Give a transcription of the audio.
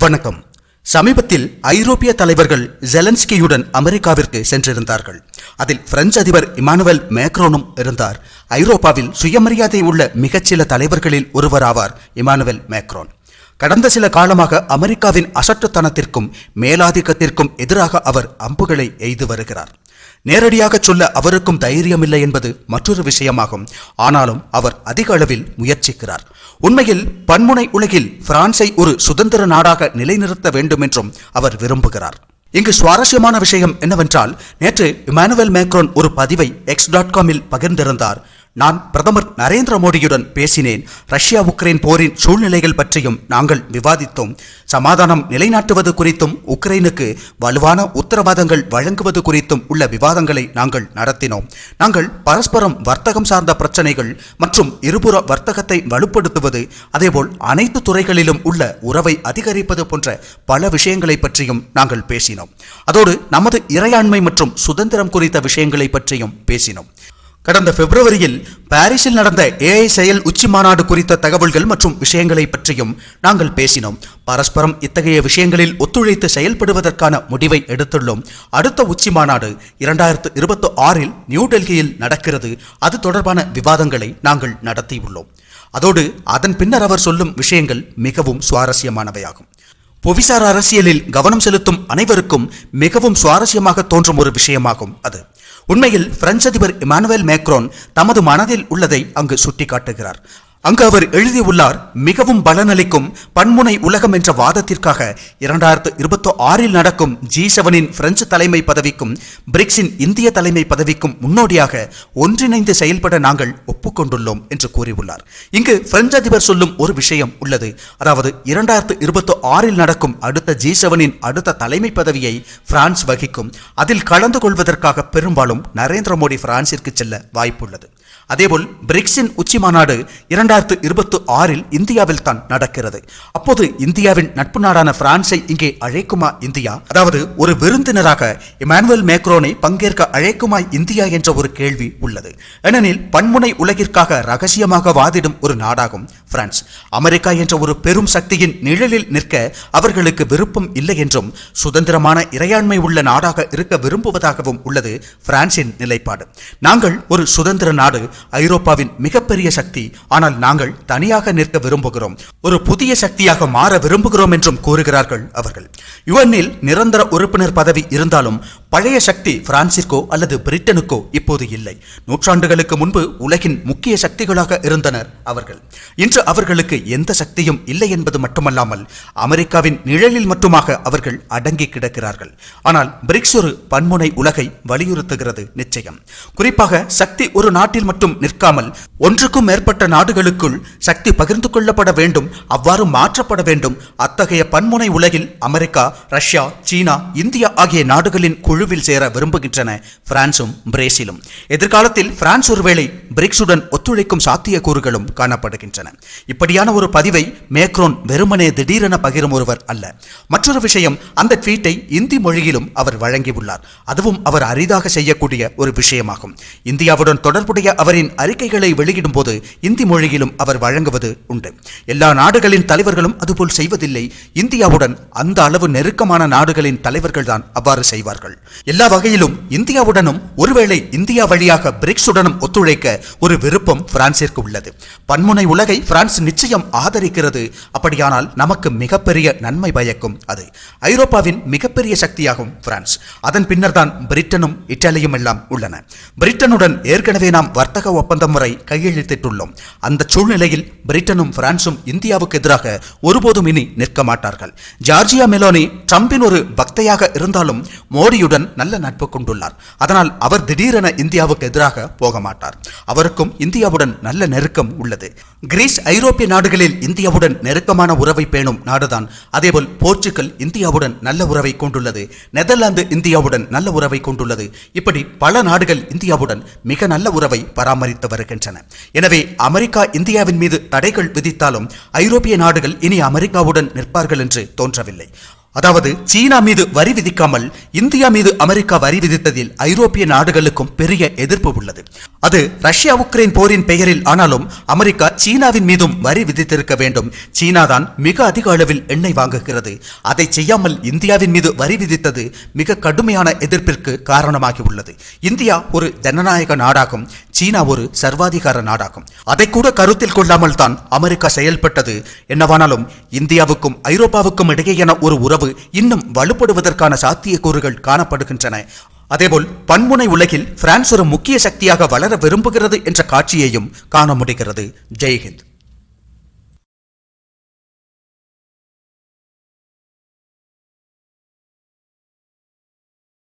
வணக்கம். சமீபத்தில் ஐரோப்பிய தலைவர்கள் ஜெலன்ஸ்கியுடன் அமெரிக்காவிற்கு சென்றிருந்தார்கள். அதில் பிரெஞ்சு அதிபர் இமானுவல் மேக்ரோனும் இருந்தார். ஐரோப்பாவில் சுயமரியாதை உள்ள மிகச்சில தலைவர்களில் ஒருவராவார் இமானுவேல் மேக்ரோன். கடந்த சில காலமாக அமெரிக்காவின் அசட்டுத்தனத்திற்கும் மேலாதிக்கத்திற்கும் எதிராக அவர் அம்புகளை எய்து வருகிறார். நேரடியாக சொல்ல அவருக்கும் தைரியமில்லை என்பது மற்றொரு விஷயமாகும். ஆனாலும் அவர் அதிக அளவில் முயற்சிக்கிறார். உண்மையில் பன்முனை உலகில் பிரான்சை ஒரு சுதந்திர நாடாக நிலைநிறுத்த வேண்டும் என்றும் அவர் விரும்புகிறார். இங்கு சுவாரஸ்யமான விஷயம் என்னவென்றால் நேற்று இமானுவேல் மேக்ரோன் ஒரு பதிவை எக்ஸ் டாட் காமில் பகிர்ந்திருந்தார். நான் பிரதமர் நரேந்திர மோடியுடன் பேசினேன். ரஷ்யா உக்ரைன் போரின் சூழ்நிலைகள் பற்றியும் நாங்கள் விவாதித்தோம். சமாதானம் நிலைநாட்டுவது குறித்தும் உக்ரைனுக்கு வலுவான உத்தரவாதங்கள் வழங்குவது குறித்தும் உள்ள விவாதங்களை நாங்கள் நடத்தினோம். நாங்கள் பரஸ்பரம் வர்த்தகம் சார்ந்த பிரச்சனைகள் மற்றும் இருபுற வர்த்தகத்தை வலுப்படுத்துவது அதேபோல் அனைத்து துறைகளிலும் உள்ள உறவை அதிகரிப்பது போன்ற பல விஷயங்களை பற்றியும் நாங்கள் பேசினோம். அதோடு நமது இறையாண்மை மற்றும் சுதந்திரம் குறித்த விஷயங்களை பற்றியும் பேசினோம். கடந்த பிப்ரவரியில் பாரிஸில் நடந்த ஏஐ செயல் உச்சி மாநாடு குறித்த தகவல்கள் மற்றும் விஷயங்களை பற்றியும் நாங்கள் பேசினோம். பரஸ்பரம் இத்தகைய விஷயங்களில் ஒத்துழைத்து செயல்படுவதற்கான முடிவை எடுத்துள்ளோம். அடுத்த உச்சி மாநாடு இரண்டாயிரத்து இருபத்தி ஆறில் நியூ டெல்லியில் நடக்கிறது. அது தொடர்பான விவாதங்களை நாங்கள் நடத்தியுள்ளோம். அதோடு அதன் பின்னர் அவர் சொல்லும் விஷயங்கள் மிகவும் சுவாரஸ்யமானவையாகும். புவிசார் அரசியலில் கவனம் செலுத்தும் அனைவருக்கும் மிகவும் சுவாரஸ்யமாக தோன்றும் ஒரு விஷயமாகும் அது. உண்மையில் பிரெஞ்சு அதிபர் இமானுவேல் மேக்ரோன் தமது மனதில் உள்ளதை அங்கு சுட்டிக்காட்டுகிறார். அங்கு அவர் எழுதியுள்ளார் மிகவும் பலனளிக்கும் பன்முனை உலகம் என்ற வாதத்திற்காக இரண்டாயிரத்து இருபத்தி ஆறில் நடக்கும் ஜி செவனின் பிரெஞ்சு தலைமை பதவிக்கும் பிரிக்ஸின் இந்திய தலைமை பதவிக்கும் முன்னோடியாக ஒன்றிணைந்து செயல்பட நாங்கள் ஒப்புக்கொண்டுள்ளோம் என்று கூறியுள்ளார். இங்கு பிரெஞ்சு அதிபர் சொல்லும் ஒரு விஷயம் உள்ளது. அதாவது இரண்டாயிரத்து இருபத்தி ஆறில் நடக்கும் அடுத்த ஜி செவனின் அடுத்த தலைமை பதவியை பிரான்ஸ் வகிக்கும். அதில் கலந்து கொள்வதற்காக பெரும்பாலும் நரேந்திர மோடி பிரான்சிற்கு செல்ல வாய்ப்புள்ளது. அதேபோல் பிரிக்ஸின் உச்சி மாநாடு இரண்டாயிரத்து இருபத்தி ஆறில் இந்தியாவில் தான் நடக்கிறது. அப்போது இந்தியாவின் நட்பு நாடான பிரான்சை இங்கே அழைக்குமா இந்தியா? அதாவது ஒரு விருந்தினராக இமானுவல் மேக்ரோனை பங்கேற்க அழைக்குமா இந்தியா என்ற ஒரு கேள்வி உள்ளது. ஏனெனில் பன்முனை உலகிற்காக ரகசியமாக வாதிடும் ஒரு நாடாகும் பிரான்ஸ். அமெரிக்கா என்ற ஒரு பெரும் சக்தியின் நிழலில் நிற்க அவர்களுக்கு விருப்பம் இல்லை என்றும் சுதந்திரமான இறையாண்மை உள்ள நாடாக இருக்க விரும்புவதாகவும் உள்ளது பிரான்சின் நிலைப்பாடு. நாங்கள் ஒரு சுதந்திர நாடு நாடு ஐரோப்பாவின் மிகப்பெரிய சக்தி. ஆனால் நாங்கள் தனியாக நிற்க விரும்புகிறோம். ஒரு புதிய சக்தியாக மாற விரும்புகிறோம் என்றும் கூறுகிறார்கள் அவர்கள். யுஎன்னில் நிரந்தர உறுப்பினர் பதவி இருந்தாலும் பழைய சக்தி பிரான்சிற்கோ அல்லது பிரிட்டனுக்கோ இப்போது இல்லை. நூற்றாண்டுகளுக்கு முன்பு உலகின் முக்கிய சக்திகளாக இருந்தனர் அவர்கள். இன்று அவர்களுக்கு எந்த சக்தியும் இல்லை என்பது மட்டுமல்லாமல் அமெரிக்காவின் நிழலில் மட்டுமாக அவர்கள் அடங்கி கிடக்கிறார்கள். ஆனால் பிரிக்ஸ் ஒரு பன்முனை உலகை வலியுறுத்துகிறது நிச்சயம். குறிப்பாக சக்தி ஒரு நாட்டில் மட்டும் நிற்காமல் ஒன்றுக்கும் மேற்பட்ட நாடுகளுக்குள் சக்தி பகிர்ந்து கொள்ளப்பட வேண்டும் அவ்வாறு மாற்றப்பட வேண்டும். அத்தகைய பன்முனை உலகில் அமெரிக்கா ரஷ்யா சீனா இந்தியா ஆகிய நாடுகளின் குழுவில் சேர விரும்புகின்றன பிரான்சும் பிரேசிலும். எதிர்காலத்தில் பிரான்ஸ் ஒருவேளை பிரிக்ஸுடன் ஒத்துழைக்கும் சாத்தியக்கூறுகளும் காணப்படுகின்றன. இப்படியான ஒரு பதிவை மேக்ரோன் வெறுமனே திடீரென பகிரும் ஒருவர் அல்ல. மற்றொரு விஷயம் அந்த ட்வீட்டை இந்தி மொழியிலும் அவர் வழங்கியுள்ளார். அதுவும் அவர் அரிதாக செய்யக்கூடிய ஒரு விஷயமாகும். இந்தியாவுடன் தொடர்புடைய அவரின் அறிக்கைகளை வெளியிடும் போது இந்தி மொழியிலும் அவர் வழங்குவது உண்டு. எல்லா நாடுகளின் தலைவர்களும் அதுபோல் செய்வதில்லை. இந்தியாவுடன் அந்த அளவு நெருக்கமான நாடுகளின் தலைவர்கள் தான் அவ்வாறு செய்வார்கள். எல்லா வகையிலும் இந்தியாவுடனும் ஒருவேளை இந்தியா வழியாக பிரிக்ஸுடனும் ஒத்துழைக்க ஒரு விருப்பம் பிரான்சிற்கு உள்ளது. பன்முனை உலகை பிரான்ஸ் நிச்சயம் ஆதரிக்கிறது. அப்படியானால் நமக்கு மிகப்பெரிய நன்மை பயக்கும் அது. ஐரோப்பாவின் மிகப்பெரிய சக்தியாகும் பிரான்ஸ். அதன் பின்னர் தான் பிரிட்டனும் இத்தாலியும் எல்லாம் உள்ளன. பிரிட்டனுடன் ஏற்கனவே நாம் வர்த்தக ஒப்பந்தம் வரை கையெழுத்திட்டுள்ளோம். அந்த சூழ்நிலையில் பிரிட்டனும் பிரான்சும் இந்தியாவுக்கு எதிராக ஒருபோதும் இனி நிற்க மாட்டார்கள். ஜார்ஜியா மெலோனி ட்ரம்பின் ஒரு பக்தையாக இருந்தாலும் மோடியுடன் நல்ல நட்பு கொண்டுள்ளார். அதனால் அவர் திடீரென இந்தியாவுக்கு எதிராக போக மாட்டார். அவருக்கும் இந்தியாவுடன் நல்ல நெருக்கம் உள்ளது. கிரீஸ் ஐரோப்பிய நாடுகளில் இந்தியாவுடன் நெருக்கமான உறவை பேணும் நாடுதான். அதேபோல் போர்ச்சுகல் இந்தியாவுடன் நல்ல உறவை கொண்டுள்ளது. நெதர்லாந்து இந்தியாவுடன் நல்ல உறவை கொண்டுள்ளது. இப்படி பல நாடுகள் இந்தியாவுடன் மிக நல்ல உறவை பராமரித்து வருகின்றன. எனவே அமெரிக்கா இந்தியாவின் மீது தடைகள் விதித்தாலும் ஐரோப்பிய நாடுகள் இனி அமெரிக்காவுடன் நிற்பார்கள் என்று தோன்றவில்லை. அதாவது சீனா மீது வரி விதிக்காமல் இந்தியா மீது அமெரிக்கா வரி விதித்ததில் ஐரோப்பிய நாடுகளுக்கும் பெரிய எதிர்ப்பு உள்ளது. அது ரஷ்யா உக்ரைன் போரின் பெயரில் ஆனாலும் அமெரிக்கா சீனாவின் மீதும் வரி விதித்திருக்க வேண்டும். சீனா தான் மிக அதிக அளவில் எண்ணெய் வாங்குகிறது. அதை செய்யாமல் இந்தியாவின் மீது வரி விதித்தது மிக கடுமையான எதிர்ப்பிற்கு காரணமாகி உள்ளது. இந்தியா ஒரு ஜனநாயக நாடாகும். சீனா ஒரு சர்வாதிகார நாடாகும். அதை கூட கருத்தில் கொள்ளாமல் தான் அமெரிக்கா செயல்பட்டது. என்னவானாலும் இந்தியாவுக்கும் ஐரோப்பாவுக்கும் இடையேயான ஒரு உறவு இன்னும் வலுப்படுவதற்கான சாத்தியக்கூறுகள் காணப்படுகின்றன. அதேபோல் பன்முனை உலகில் பிரான்ஸ் ஒரு முக்கிய சக்தியாக வளர விரும்புகிறது என்ற காட்சியையும் காண முடிகிறது. ஜெய்ஹிந்த்.